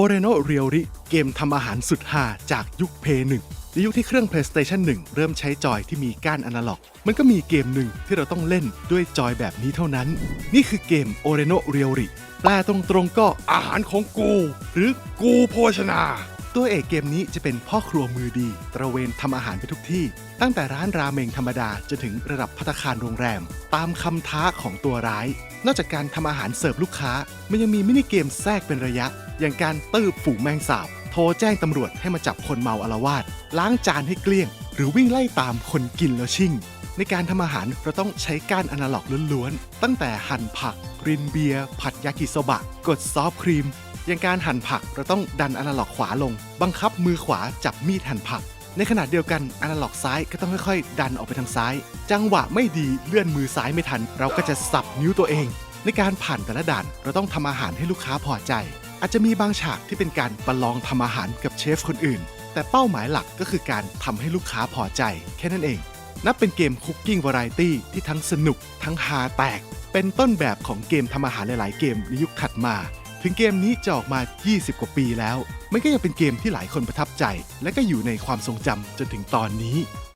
o r e n o r e a l i เกมทำอาหารสุดฮาจากยุคเพย์หนึ่งในยุคที่เครื่อง PlayStation 1 เริ่มใช้จอยที่มีก้านอนาล็อก มันก็มีเกมหนึ่งที่เราต้องเล่นด้วยจอยแบบนี้เท่านั้น นี่คือเกม o r e n o r e a l i แปลตรงๆก็อาหารของกู หรือกูโภชนา ตัวเอกเกมนี้จะเป็นพ่อครัวมือดี ตระเวนทำอาหารไปทุกที่ ตั้งแต่ร้านราเมงธรรมดาจนถึงระดับพัตคารโรงแรม ตามคำท้าของตัวร้าย นอกจากการทำอาหารเสิร์ฟลูกค้า มันยังมีมินิเกมแทรกเป็นระยะ อย่างการตืบฝูงแมงสาบ โทรแจ้งตำรวจให้มาจับคนเมาอารวาสล้างจานให้เกลี้ยง หรือวิ่งไล่ตามคนกินแล้วชิ่ง ในการทำอาหารเราต้องใช้กานอนาล็อกล้วนๆตั้งแต่หั่นผักรินเบียร์ผัดยากิโซบะ กดซอฟครีม อย่างการหั่นผักเราต้องดันอนาล็อกขวาลง บังคับมือขวาจับมีดหั่นผัก ในขณะเดียวกันอนาล็อกซ้ายก็ต้องค่อยๆ ดันออกไปทางซ้าย จังหวะไม่ดีเลื่อนมือซ้ายไม่ทัน เราก็จะสับนิ้วตัวเอง ในการผ่านแต่ละด่านเราต้องทำอาหารให้ลูกค้าพอใจ อาจจะมีบางฉากที่เป็นการประลองทำอาหารกับเชฟคนอื่น แต่เป้าหมายหลักก็คือการทำให้ลูกค้าพอใจ แค่นั้นเอง นับเป็นเกมคุกกิ้งวาไรตี้ที่ทั้งสนุกทั้งฮาแตกเป็นต้นแบบของเกมทำอาหารหลาย ๆ เกมในยุคถัดมา ถึงเกมนี้จะออกมา 20 กว่าปีแล้ว มันก็ยังเป็นเกมที่หลายคนประทับใจ และก็อยู่ในความทรงจำจนถึงตอนนี้